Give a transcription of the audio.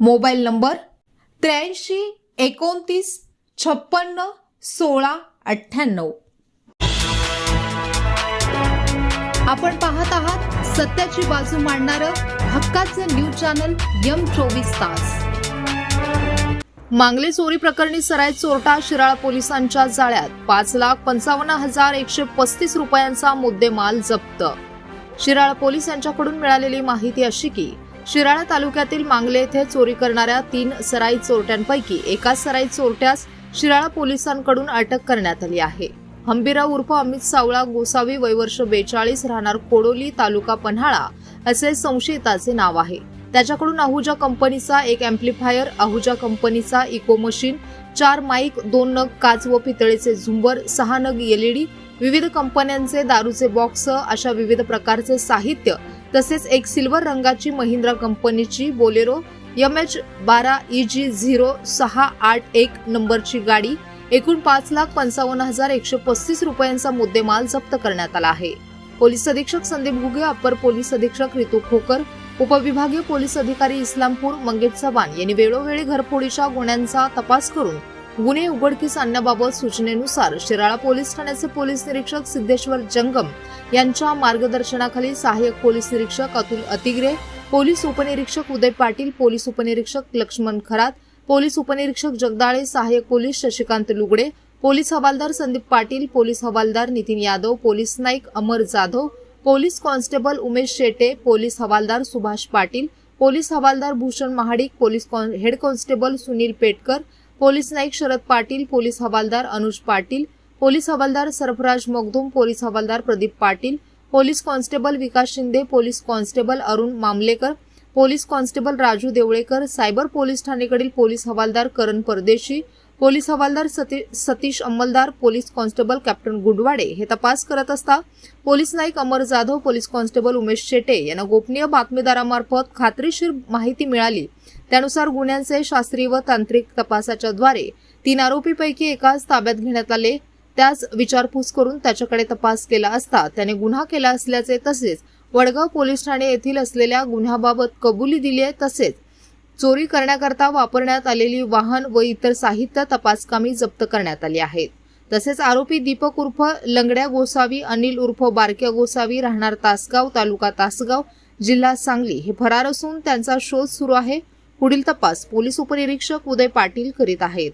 Mobile number त्र्याऐंशी एकोणतीस छप्पन्न सोळा अठ्ठ्याण्णव. आपण पाहत आहात सत्याची बाजू मांडणारं हक्काचं न्यूज चॅनल यम चोवीस तास. मांगले चोरी प्रकरणी सराय चोरटा शिराळा पोलिसांच्या जाळ्यात पाच लाख पंचावन्न हजार एकशे पस्तीस रुपयांचा मुद्देमाल जप्त. शिराळा पोलीस यांच्याकडून मिळालेली माहिती अशी की शिराळा तालुक्यातील मांगले येथे चोरी करणाऱ्या तीन सराई चोरट्यांपैकी एका सराई चोरट्यास शिराळा पोलिसांकडून अटक करण्यात आली आहे. हंबीराव उर्फ अमित सावळा गोसावी वयवर्ष बेचाळीस राहणार कोडोली तालुका पन्हाळा असे संशयिताचे नाव आहे. त्याच्याकडून आहुजा कंपनीचा एक अँप्लिफायर आहुजा कंपनीचा इको मशीन चार माईक दोन नग काच व पितळेचे झुंबर सहा नग एलईडी विविध कंपन्यांचे दारूचे बॉक्स अशा विविध प्रकारचे साहित्य तसेच एक सिल्वर रंगाची महिंद्रा कंपनीची बोलेरो एम एच बारा ई जी झिरो सहा आठ एक नंबरची गाडी एकूण पाच लाख पंचावन्न हजार एकशे पस्तीस रुपयांचा मुद्देमाल जप्त करण्यात आला आहे. पोलीस अधीक्षक संदीप घुगे अप्पर पोलीस अधीक्षक रितू खोकर उपविभागीय पोलीस अधिकारी इस्लामपूर मंगेश चव्हाण यांनी वेळोवेळी घरफोडीच्या गुन्ह्यांचा तपास करून गुन्हे उघडकीस आणण्याबाबत सूचनेनुसार शिराळा पोलीस ठाण्याचे पोलीस निरीक्षक सिद्धेश्वर जंगम यांच्या मार्गदर्शनाखाली सहाय्यक पोलीस निरीक्षक अतुल अतिग्रे पोलीस उपनिरीक्षक उदय पाटील पोलीस उपनिरीक्षक लक्ष्मण खरात पोलीस उपनिरीक्षक जगदाळे सहाय्यक पोलीस शशिकांत लुगडे पोलीस हवालदार संदीप पाटील पोलीस हवालदार Nitin Yadav police Naik Amar Jadhav police constable Umesh Shete police हवालदार सुभाष पाटील पोलीस हवालदार Bhushan Mahadik police head constable Sunil Petkar police Naik Sharad Patil police हवालदार अनुज पाटील पोलीस हवालदार सरफराज मगदूम पोलीस हवालदार Pradeep Patil police constable Vikas Shinde police constable Arun Mamlekar police constable Raju Devlekar cyber police ठाणेकडील police हवालदार Karan Pardeshi police हवालदार सती सतीश अंमलदार police constable captain गुडवाडे हे तपास करत असता police naik Amar Jadhav police constable Umesh Shete यांना गोपनीय बातमीदारामार्फत खात्रीशीर माहिती मिळाली. त्यानुसार गुन्ह्यांचे शास्त्रीय व तांत्रिक तपासाच्या द्वारे तीन आरोपीपैकी एकाच ताब्यात घेण्यात आले. त्यास विचारपूस करून त्याच्याकडे तपास केला असता त्याने गुन्हा केला असल्याचे तसेच वडगाव पोलीस ठाणे येथील असलेल्या गुन्ह्याबाबत कबुली दिली आहे तसेच चोरी करण्याकरता वापरण्यात आलेली वाहन व इतर साहित्य तपासकामी जप्त करण्यात आली आहेत. तसेच आरोपी दीपक उर्फ लंगड्या गोसावी अनिल उर्फ बारक्या गोसावी राहणार तासगाव तालुका तासगाव जिल्हा सांगली हे फरार असून त्यांचा शोध सुरू आहे. पुढील तपास पोलीस उपनिरीक्षक उदय पाटील करीत आहेत.